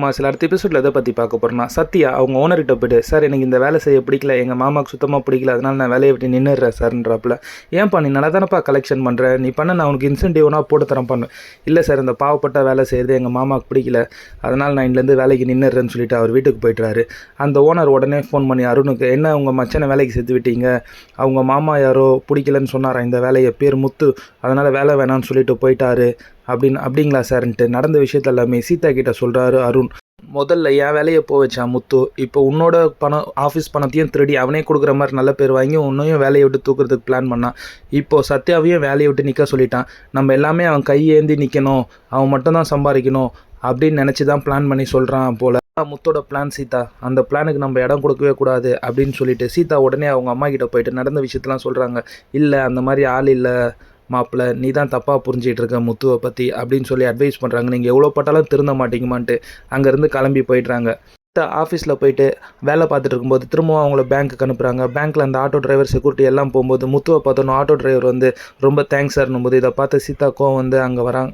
மா சில அடுத்த எபிசோடில் எதை பற்றி பார்க்க போகிறோம்னா சத்யா அவங்க ஓனர்கிட்ட போய்ட்டு சார் எனக்கு இந்த வேலை செய்ய பிடிக்கல எங்கள் மாமாவுக்கு சுத்தமாக பிடிக்கல அதனால நான் வேலையை விட்டு நின்றுடுறேன் சார்ன்றாப்புல. ஏன்பா நீ நல்லா தானப்பா கலெக்ஷன் பண்ணுறேன் நீ பண்ண நான் உனக்கு இன்சென்டிவ்னா போட்டு தரேன் பண்ணு. இல்லை சார் இந்த பாவப்பட்ட வேலை செய்கிறது எங்கள் மாமாவுக்கு பிடிக்கல அதனால் நான் இதுலேருந்து வேலைக்கு நின்றுறேன்னு சொல்லிட்டு அவர் வீட்டுக்கு போயிட்டுறாரு. அந்த ஓனர் உடனே ஃபோன் பண்ணி அருணுக்கு என்ன உங்கள் மச்சனை வேலைக்கு சேர்த்து விட்டீங்க? அவங்க மாமா யாரோ பிடிக்கலன்னு சொன்னாரா இந்த வேலையை? பேர் முத்து அதனால் வேலை வேணாம்னு சொல்லிட்டு போயிட்டாரு. அப்படின்னு அப்படிங்களா சார்ன்ட்டு நடந்த விஷயத்த எல்லாமே சீதா கிட்ட சொல்கிறாரு அருண். முதல்ல என் வேலையை போ வச்சான் முத்து. இப்போ உன்னோட பணம் ஆஃபீஸ் பணத்தையும் திருடி அவனே கொடுக்குற மாதிரி நல்ல பேர் வாங்கி உன்னையும் வேலையை விட்டு தூக்குறதுக்கு பிளான் பண்ணான் இப்போ சத்யாவையும் வேலையை விட்டு நிற்க சொல்லிட்டான். நம்ம எல்லாமே அவன் கையேந்தி நிற்கணும் அவன் மட்டும்தான் சம்பாதிக்கணும் அப்படின்னு நினச்சி தான் பிளான் பண்ணி சொல்கிறான் போல். முத்தோட பிளான் சீதா. அந்த பிளானுக்கு நம்ம இடம் கொடுக்கவே கூடாது அப்படின்னு சொல்லிட்டு சீதா உடனே அவங்க அம்மா கிட்ட போயிட்டு நடந்த விஷயத்தெல்லாம் சொல்கிறாங்க இல்லை அந்த மாதிரி ஆள் இல்லை. மாப்பிள்ள நீ தான் தப்பாக புரிஞ்சிகிட்டு இருக்க முத்துவை பற்றி அப்படின்னு சொல்லி அட்வைஸ் பண்ணுறாங்க நீங்கள் எவ்வளோ பட்டாலும் திருந்த மாட்டீங்கமான்ட்டு அங்கேருந்து கிளம்பி போயிடுறாங்க. ஆஃபீஸில் போயிட்டு வேலை பார்த்துட்டு இருக்கும்போது திரும்பவும் அவங்கள பேங்க்குக்கு அனுப்புகிறாங்க பேங்க்கில் அந்த ஆட்டோ டிரைவர் செக்யூரிட்டி எல்லாம் போகும்போது முத்துவை பார்த்தோன்னு ஆட்டோ டிரைவர் வந்து ரொம்ப தேங்க்ஸ் சார்னும் போது இதை பார்த்து சீதா கோவம் வந்து அங்கே வராங்க.